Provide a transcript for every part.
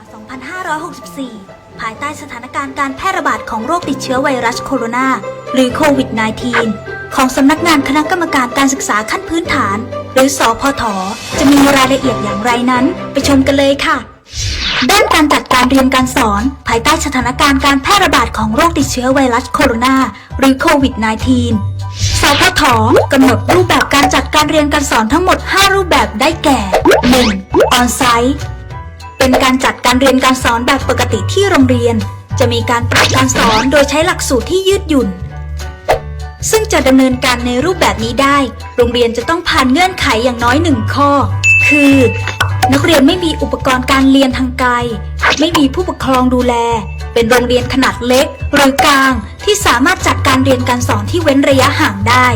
2564 ภายใต้สถานการณ์การแพร่ระบาดของโรคติดเชื้อไวรัสโคโรนา หรือโควิด -19 ของสำนักงานคณะกรรมการการศึกษาขั้นพื้นฐาน หรือสอพท จะมีรายละเอียดอย่างไรนั้น ไปชมกันเลยค่ะ ด้านการจัดการเรียนการสอน ภายใต้สถานการณ์การแพร่ระบาดของโรคติดเชื้อไวรัสโคโรนา หรือโควิด -19 สพทกำหนดรูปแบบการจัดการเรียนการสอนทั้งหมด 5 รูปแบบได้แก่ 1. ออนไซต์ เป็นการจัดการเรียนการสอนแบบปกติที่โรงเรียน จะมีการปรับการสอนโดยใช้หลักสูตรที่ยืดหยุ่น ซึ่งจะดำเนินการในรูปแบบนี้ได้ โรงเรียนจะต้องผ่านเงื่อนไขอย่างน้อยหนึ่งข้อ คือ นักเรียนไม่มีอุปกรณ์การเรียนทางไกล ไม่มีผู้ปกครองดูแล เป็นโรงเรียนขนาดเล็ก หรือกลางที่สามารถจัดการเรียนการสอนที่เว้นระยะห่างได้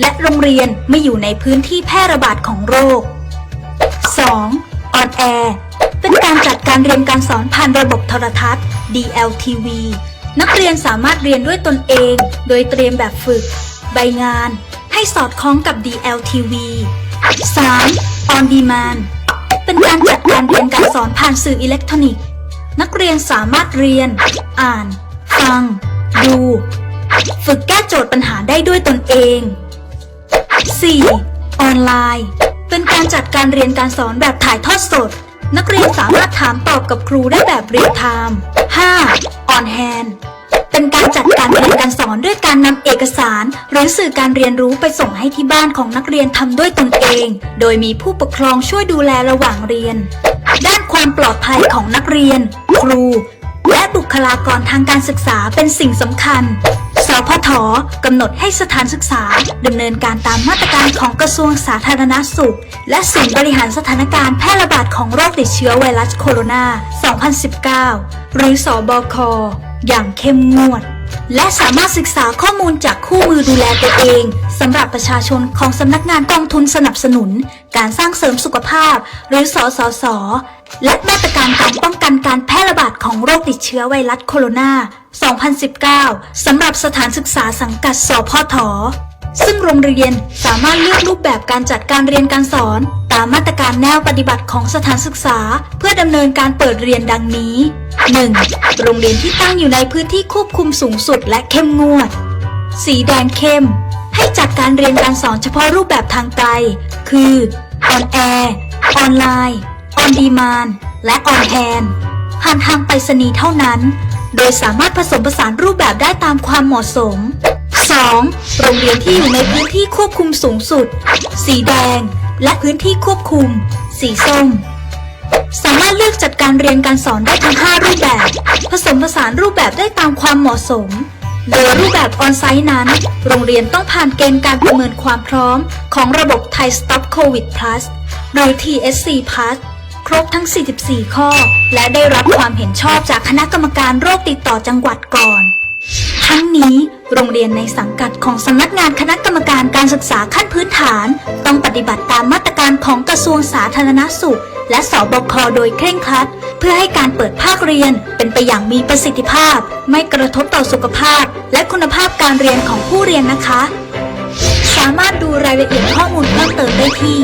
และโรงเรียนไม่อยู่ในพื้นที่แพร่ระบาดของโรค 2. ออนแอร์ เป็นการจัดการเรียนการสอนผ่านระบบโทรทัศน์ DLTV นักเรียนสามารถเรียนด้วยตนเอง โดยเตรียมแบบฝึก ใบงาน ให้สอดคล้องกับ DLTV 3. On Demand เป็นการจัดการเรียนการสอนผ่านสื่ออิเล็กทรอนิกส์ นักเรียนสามารถเรียน อ่าน ฟัง ดู ฝึกแก้โจทย์ปัญหาได้ด้วยตนเอง 4. ออนไลน์ เป็นการจัดการเรียนการสอนแบบถ่ายทอดสด นักเรียนสามารถถามตอบกับครูได้แบบเรียลไทม์ 5. ออนแฮนเป็นการจัดการเรียนการสอนด้วยการนำเอกสาร หรือสื่อการเรียนรู้ไปส่งให้ที่บ้านของนักเรียนทำด้วยตนเอง โดยมีผู้ปกครองช่วยดูแลระหว่างเรียน ด้านความปลอดภัยของนักเรียน ครู และบุคลากรทางการศึกษาเป็นสิ่งสำคัญ พทกำหนดให้สถานศึกษาดำเนินการตามมาตรการของกระทรวงสาธารณสุข และศูนย์บริหารสถานการณ์แพร่ระบาดของโรคติดเชื้อไวรัสโคโรนา 2019 หรือสอบคอย่างเข้มงวด และสามารถศึกษาข้อมูลจากคู่มือดูแลตัวเองสำหรับประชาชนของสำนักงานกองทุนสนับสนุน การสร้างเสริมสุขภาพ หรือสสส และมาตรการการป้องกันการแพร่ระบาดของโรคติดเชื้อไวรัสโคโรนา 2019 สำหรับสถานศึกษาสังกัดสพทซึ่งโรงเรียนสามารถเลือกรูปแบบการจัดการเรียนการสอน ตามมาตรการแนวปฏิบัติของสถานศึกษา เพื่อดำเนินการเปิดเรียนดังนี้ 1. โรงเรียนที่ตั้งอยู่ในพื้นที่ควบคุมสูงสุดและเข้มงวด สีแดงเข้ม ให้จัดการเรียนการสอนเฉพาะรูปแบบทางไกล คือออนแอร์ออนไลน์ ออนดีมานและออนแฮนผ่านทางไปรษณีย์เท่านั้น โดยสามารถผสมผสานรูปแบบได้ตามความเหมาะสม 2. โรงเรียนที่อยู่ในพื้นที่ควบคุมสูงสุด สีแดง และพื้นที่ควบคุม สีส้ม สามารถเลือกจัดการเรียนการสอนได้ทั้ง 5 รูปแบบ ผสมผสานรูปแบบได้ตามความเหมาะสม โดยรูปแบบออนไซต์นั้น โรงเรียนต้องผ่านเกณฑ์การประเมินความพร้อม ของระบบไทย Stop COVID Plus หรือ TSC Plus รบทั้ง 44 ข้อ และได้รับความเห็นชอบจากคณะกรรมการโรคติดต่อจังหวัดก่อน ทั้งนี้โรงเรียนในสังกัดของสำนักงานคณะกรรมการการศึกษาขั้นพื้นฐาน ต้องปฏิบัติตามมาตรการของกระทรวงสาธารณสุข และสบคโดยเคร่งครัด เพื่อให้การเปิดภาคเรียนเป็นไปอย่างมีประสิทธิภาพ ไม่กระทบต่อสุขภาพ และคุณภาพการเรียนของผู้เรียนนะคะ สามารถดูรายละเอียดข้อมูลเพิ่มเติมได้ที่